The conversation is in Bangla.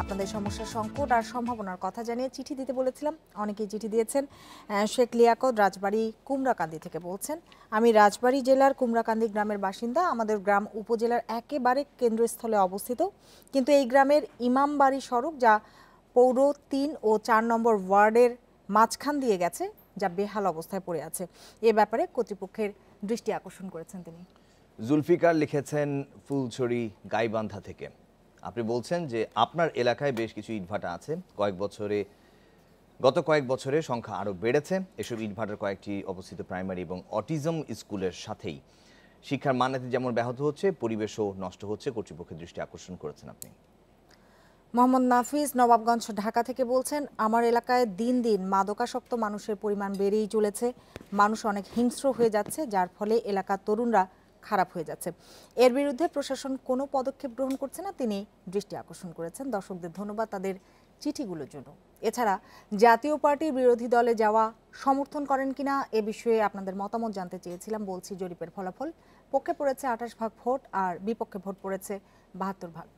আপনাদের সমস্যার সংকট আর সম্ভাবনার কথা জানিয়ে চিঠি দিতে বলেছিলাম। অনেকেই চিঠি দিয়েছেন। শেখ লিয়াকত রাজবাড়ি কুমড়াকান্দি থেকে বলছেন, আমি রাজবাড়ি জেলার কুমড়াকান্দি গ্রামের বাসিন্দা। আমাদের গ্রাম উপজেলার একেবারে কেন্দ্রস্থলে অবস্থিত। কিন্তু এই গ্রামের ইমামবাড়ি সড়ক যা পৌর তিন ও চার নম্বর ওয়ার্ডের মাঝখান দিয়ে গেছে, যা বেহাল অবস্থায় পড়ে আছে। এ ব্যাপারে কর্তৃপক্ষের দৃষ্টি আকর্ষণ করেছেন তিনি। জুলফিকার লিখেছেন ফুলছড়ি গাইবান্ধা থেকে। আপনি বলছেন যে আপনার এলাকায় বেশ কিছু ইটভাটা আছে। কয়েক বছরে, গত কয়েক বছরে সংখ্যা আরও বেড়েছে। এসব ইটভাটার কয়েকটি অবস্থিত প্রাইমারি এবং অটিজম স্কুলের সাথেই। শিক্ষার মান্যতা যেমন ব্যাহত হচ্ছে, পরিবেশও নষ্ট হচ্ছে। কর্তৃপক্ষের দৃষ্টি আকর্ষণ করেছেন আপনি। মোহাম্মদ নাফিজ নবাবগঞ্জ, ঢাকা থেকে বলছেন, আমার এলাকায় দিন দিন মাদকাসক্ত মানুষের পরিমাণ বেড়েই চলেছে। মানুষ অনেক হিংস্র হয়ে যাচ্ছে, যার ফলে এলাকার তরুণরা খারাপ হয়ে যাচ্ছে। এর বিরুদ্ধে প্রশাসন কোনো পদক্ষেপ গ্রহণ করছে না, তিনি দৃষ্টি আকর্ষণ করেছেন। দর্শকদের ধন্যবাদ তাদের চিঠিগুলোর জন্য। এছাড়া, জাতীয় পার্টি বিরোধী দলে যাওয়া সমর্থন করেন কিনা, এ বিষয়ে আপনাদের মতামত জানতে চেয়েছিলাম, বলছি জরিপের ফলাফল। পক্ষে পড়েছে আঠাশ ভাগ ভোট আর বিপক্ষে ভোট পড়েছে বাহাত্তর ভাগ।